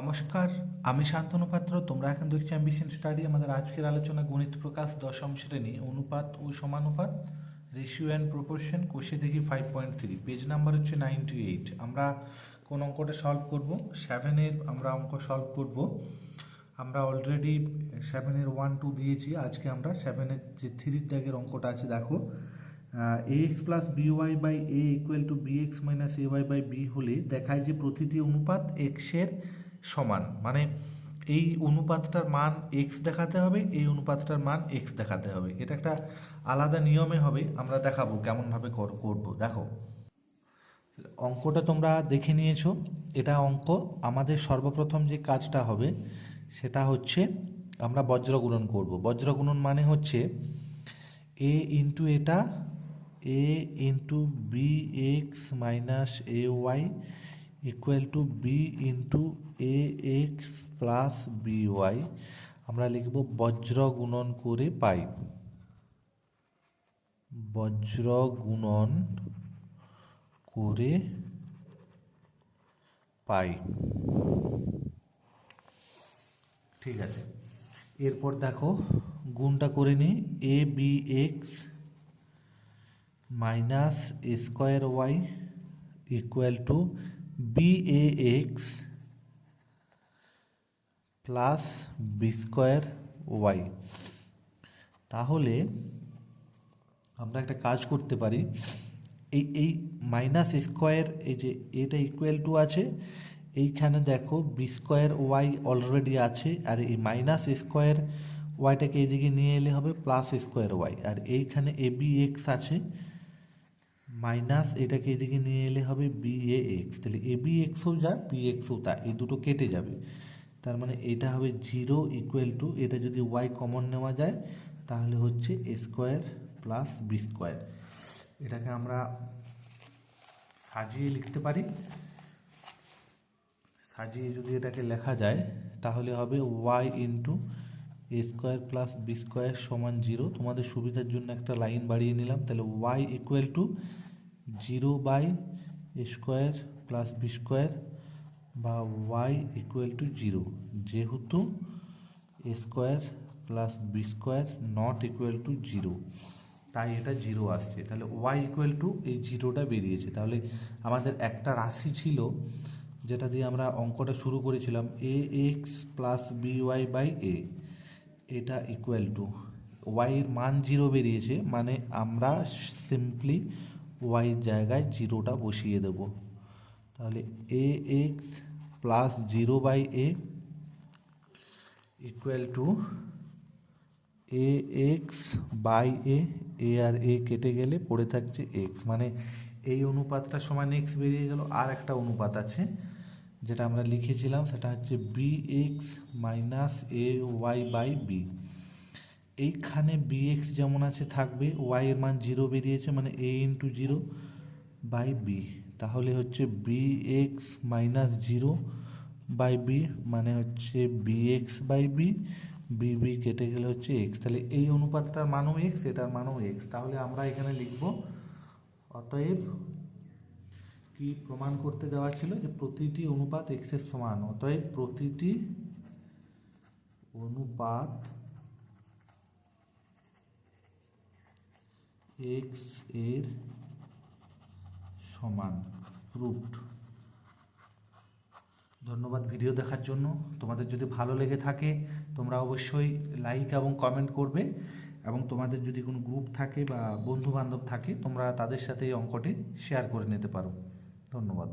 নমস্কার, আমি শান্তনু পাত্র। তোমরা এখন দেখছি অ্যাম্বিশন স্টাডি আমাদের আজকের আলোচনা গণিত প্রকাশ দশম শ্রেণি অনুপাত ও সমানুপাত রেশিও অ্যান্ড প্রপোর্শন কোষে দেখি five point three page number হচ্ছে নাইনটি এইট আমরা কোন অঙ্কটা সলভ করব? সেভেনের আমরা অঙ্ক সলভ করব। আমরা অলরেডি সেভেনের ওয়ান টু দিয়েছি। আজকে আমরা সেভেনের যে থ্রির দাগের অঙ্কটা আছে, দেখো। A X plus B Y by A equal to B X minus A Y by B হলে দেখায় যে প্রতিটি অনুপাত এক্সের সমান। মানে এই অনুপাতটার মান এক্স দেখাতে হবে, এই অনুপাতটার মান এক্স দেখাতে হবে। এটা একটা আলাদা নিয়মে হবে, আমরা দেখাবো কেমনভাবে কর- করব। দেখো, অঙ্কটা তোমরা দেখে নিয়েছো। এটা অঙ্ক। আমাদের সর্বপ্রথম যে কাজটা হবে, সেটা হচ্ছে আমরা বজ্রগুণন করব। বজ্রগুণন মানে হচ্ছে এ ইন্টু এটা A into B X minus A Y equal to B into A X plus B Y আমরা লিখব বজ্র গুণন করে পাই। বজ্র গুণন করে পাই। ঠিক আছে। এরপর দেখো, গুণটা করে নিই। A B X minus square Y equal to X plus B square Y তাহলে আমরা একটা কাজ করতে পারি। এই এই মাইনাস স্কোয়ার এই যে এটা ইকুয়াল টু আছে, এইখানে দেখো বি স্কোয়ার ওয়াই অলরেডি আছে, আর এই মাইনাস স্কোয়ার ওয়াইটাকে এইদিকে নিয়ে এলে হবে প্লাস স্কোয়ার ওয়াই আর এইখানে এ বি এক্স আছে মাইনাস এটাকে এদিকে নিয়ে এলে হবে বি এ এক্স তাহলে এ বি এক্সও যা বি এক্সও তা, এই দুটো কেটে যাবে। তার মানে এটা হবে জিরো ইকুয়াল টু এটা যদি ওয়াই কমন নেওয়া যায়, তাহলে হচ্ছে A square plus B square এটাকে আমরা সাজিয়ে লিখতে পারি। সাজিয়ে যদি এটাকে লেখা যায়, তাহলে হবে Y into A square plus B square সমান জিরো তোমাদের সুবিধার জন্য একটা লাইন বাড়িয়ে নিলাম। তাহলে Y equal to zero by square plus B square বা ওয়াই ইকুয়াল টু জিরো যেহেতু A square plus B square not equal to zero তাই এটা জিরো আসছে। তাহলে ওয়াই ইকুয়াল টু এই জিরোটা বেরিয়েছে। তাহলে আমাদের একটা রাশি ছিল, যেটা দিয়ে আমরা অঙ্কটা শুরু করেছিলাম A X plus B Y by A এটা ইকুয়াল টু ওয়াইয়ের মান জিরো বেরিয়েছে মানে আমরা সিম্পলি ওয়াইয়ের জায়গায় জিরোটা বসিয়ে দেব। তাহলে A X plus zero by A equal to A X by A A আর এ কেটে গেলে পড়ে থাকছে এক্স মানে এই অনুপাতটা সমান এক্স বেরিয়ে গেল, আর একটা অনুপাত আছে। যেটা আমরা লিখেছিলাম সেটা হচ্ছে B X minus A Y by B এইখানে বি এক্স যেমন আছে থাকবে ওয়াই এর মান জিরো বেরিয়েছে মানে A into zero by B তাহলে হচ্ছে B X minus zero by B মানে হচ্ছে B X by B B B কেটে গেলে হচ্ছে এক্স তাহলে এই অনুপাতটার মানও এক্স এটার মানও এক্স তাহলে আমরা এখানে লিখব, অতএব কি প্রমাণ করতে দেওয়া ছিল যে প্রতিটি অনুপাত এক্সের সমান? অতএব প্রতিটি অনুপাত এক্সের সমান প্রুফড ধন্যবাদ ভিডিও দেখার জন্য। তোমাদের যদি ভালো লেগে থাকে, তোমরা অবশ্যই লাইক এবং কমেন্ট করবে। এবং তোমাদের যদি কোনো গ্রুপ থাকে বা বন্ধু বান্ধব থাকে, তোমরা তাদের সাথে এই অঙ্কটি শেয়ার করে নিতে পারো। ধন্যবাদ